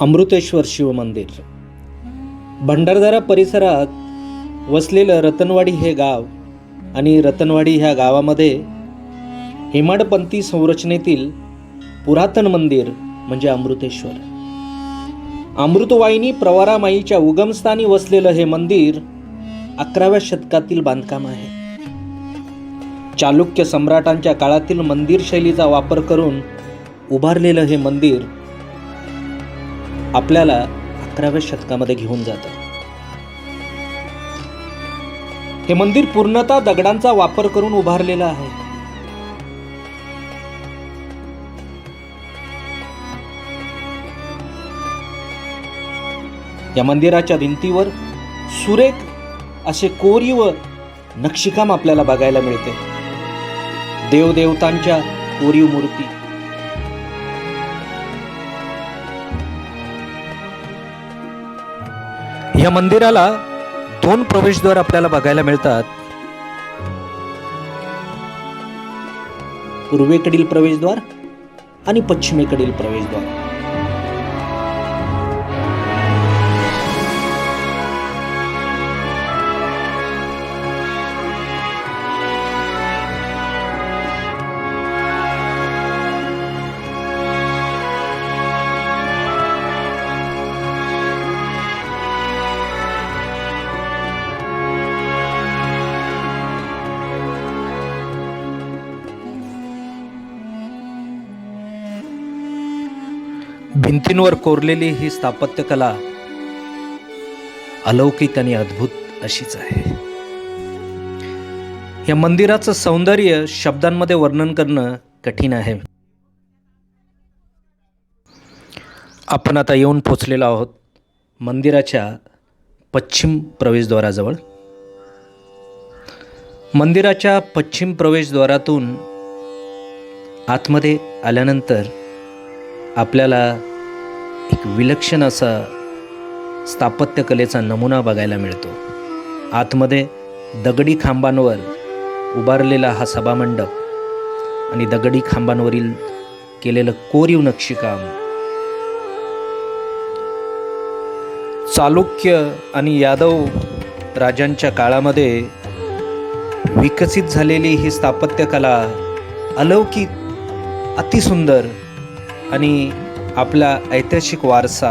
अमृतेश्वर शिवमंदिर. भंडारदरा परिसरात वसलेलं रतनवाडी हे गाव आणि रतनवाडी ह्या गावामध्ये हेमाडपंथी संरचनेतील पुरातन मंदिर म्हणजे अमृतेश्वर. अमृतवाहिनी प्रवारामाईच्या उगमस्थानी वसलेलं हे मंदिर अकराव्या शतकातील बांधकाम आहे. चालुक्य सम्राटांच्या काळातील मंदिर शैलीचा वापर करून उभारलेलं हे मंदिर आपल्याला अकराव्या शतकामध्ये घेऊन जातं. हे मंदिर पूर्णतः दगडांचा वापर करून उभारलेलं आहे. या मंदिराच्या भिंतीवर सुरेख असे कोरीव नक्षीकाम आपल्याला बघायला मिळते. देवदेवतांच्या कोरीव मूर्ती. या मंदिराला दोन प्रवेशद्वार आपल्याला बघायला मिळतात. पूर्वेकडील प्रवेशद्वार आणि पश्चिमेकडील प्रवेशद्वार. भिंतींवर कोरलेली ही स्थापत्यकला अलौकिक आणि अद्भुत अशीच आहे. या मंदिराचं सौंदर्य शब्दांमध्ये वर्णन करणं कठीण आहे. आपण आता येऊन पोचलेलो आहोत मंदिराच्या पश्चिम प्रवेशद्वाराजवळ. मंदिराच्या पश्चिम प्रवेशद्वारातून आतमध्ये आल्यानंतर आपल्याला एक विलक्षण असा स्थापत्यकलेचा नमुना बघायला मिळतो. आतमध्ये दगडी खांबांवर उभारलेला हा सभामंडप आणि दगडी खांबांवरील केलेलं कोरीव नक्षीकाम. चालुक्य आणि यादव राजांच्या काळामध्ये विकसित झालेली ही स्थापत्यकला अलौकिक अतिसुंदर आणि आपला ऐतिहासिक वारसा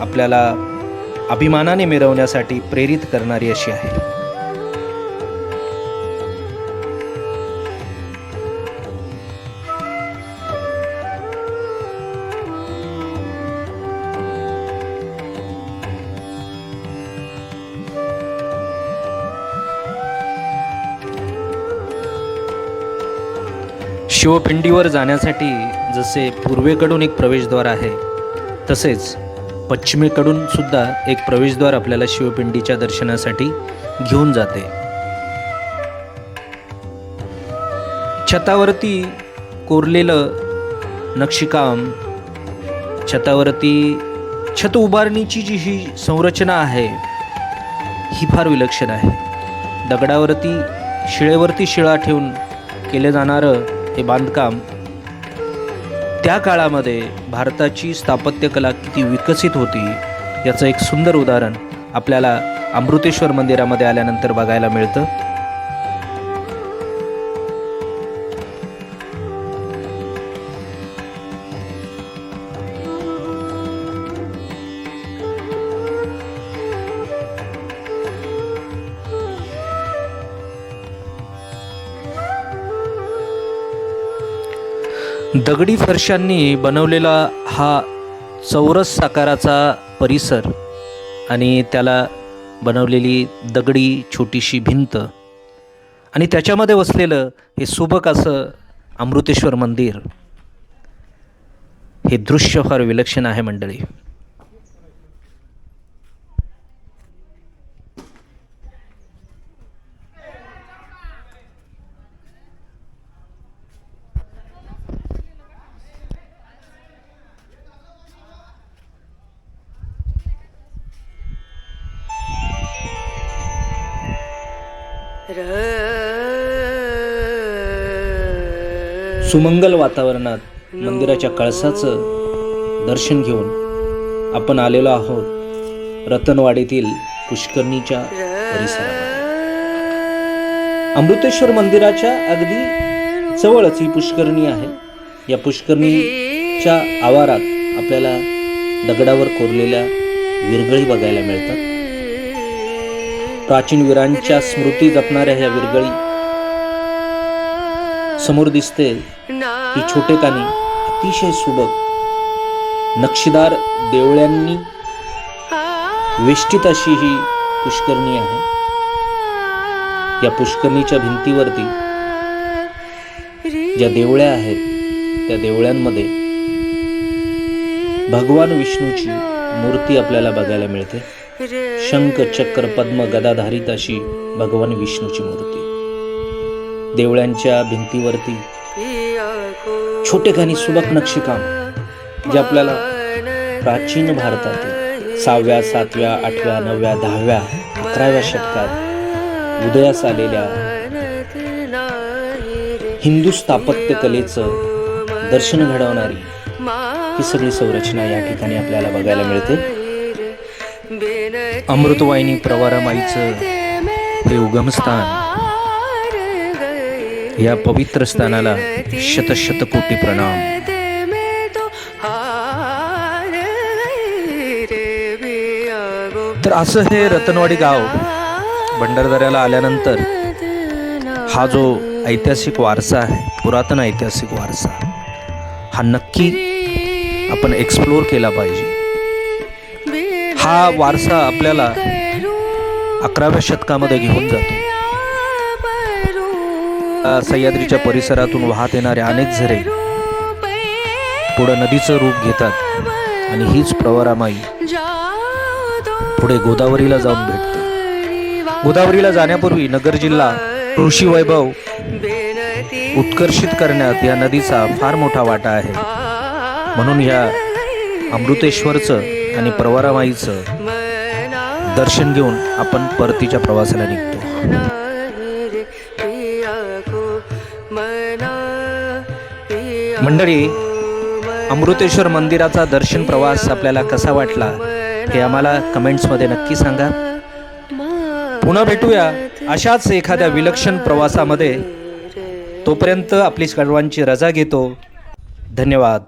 आपल्याला अभिमानाने मिरवण्यासाठी प्रेरित करणारी अशी आहे. शिवपिंडीवर जाण्यासाठी जसे पूर्वेकडून एक प्रवेशद्वार आहे तसेच पश्चिमेकडून सुद्धा एक प्रवेशद्वार आपल्याला शिवपिंडीच्या दर्शनासाठी घेऊन जाते. छतावरती कोरलेलं नक्षीकाम छतावरती छत उभारणीची जी ही संरचना आहे ही फार विलक्षण आहे. दगडावरती शिळेवरती शिळा ठेवून केलं जाणारं हे बांधकाम. त्या काळामध्ये भारताची स्थापत्यकला किती विकसित होती याचं एक सुंदर उदाहरण आपल्याला अमृतेश्वर मंदिरामध्ये आल्यानंतर बघायला मिळतं. दगडी फरशांनी बनवलेला हा चौरस साकाराचा परिसर आणि त्याला बनवलेली दगडी छोटीशी भिंत. आणि त्याच्यामध्ये वसलेलं हे सुबक असं अमृतेश्वर मंदिर. हे दृश्य फार विलक्षण आहे मंडळी. सुमंगल वातावरणात मंदिराच्या कळसाचं दर्शन घेऊन आपण आलेलो आहोत रतनवाडीतील पुष्करणीच्या परिसरात अमृतेश्वर मंदिराच्या अगदी जवळच ही पुष्करणी आहे. या पुष्करणीच्या आवारात आपल्याला दगडावर कोरलेल्या विरगळी बघायला मिळतात. प्राचीन वीरांच्या स्मृती जपणाऱ्या ह्या विरगळी. समोर दिसते ही छोटेखानी अतिशय सुबक. नक्षीदार देवळ्यांनी वेष्टित अशी ही पुष्करणी आहे. या पुष्करणीच्या भिंतीवरती ज्या देवळ्या आहेत त्या देवळ्यांमध्ये भगवान विष्णूची मूर्ती आपल्याला बघायला मिळते. शंख चक्र पद्म गदाधारित अशी भगवान विष्णूची मूर्ती. देवळ्यांच्या भिंतीवरती छोटेखानी सुबक नक्षीकाम जे आपल्याला प्राचीन भारतातील सहाव्या सातव्या आठव्या नवव्या दहाव्या अकराव्या शतकात उदयास आलेल्या हिंदू स्थापत्य कलेचं दर्शन घडवणारी ही सगळी संरचना या ठिकाणी आपल्याला बघायला मिळते. अमृतवाहिनी प्रवारामाईचं हे उगमस्थान या पवित्र स्थानाला शतशत कोटी प्रणाम. तर असं हे रतनवाडी गाव भंडारदऱ्याला आल्यानंतर हा जो ऐतिहासिक वारसा आहे पुरातन ऐतिहासिक वारसा हा नक्की आपण एक्सप्लोअर केला पाहिजे. हा वारसा आपल्याला अकराव्या शतकामध्ये घेऊन जातो. सह्याद्रीच्या परिसरातून वाहत येणारे अनेक झरे पुढं नदीचं रूप घेतात आणि हीच प्रवरामाई पुढे गोदावरीला जाऊन भेटते. गोदावरीला जाण्यापूर्वी नगर जिल्हा कृषी वैभव उत्कर्षित करण्यात या नदीचा फार मोठा वाटा आहे. म्हणून या अमृतेश्वरचं आणि प्रवारामाईचं दर्शन घेऊन आपण परतीच्या प्रवासाला निघतो. मंडळी अमृतेश्वर मंदिराचा दर्शन प्रवास आपल्याला कसा वाटला हे आम्हाला कमेंट्समध्ये नक्की सांगा. पुन्हा भेटूया अशाच एखाद्या विलक्षण प्रवासामध्ये. तोपर्यंत आपली सर्वांची रजा घेतो. धन्यवाद.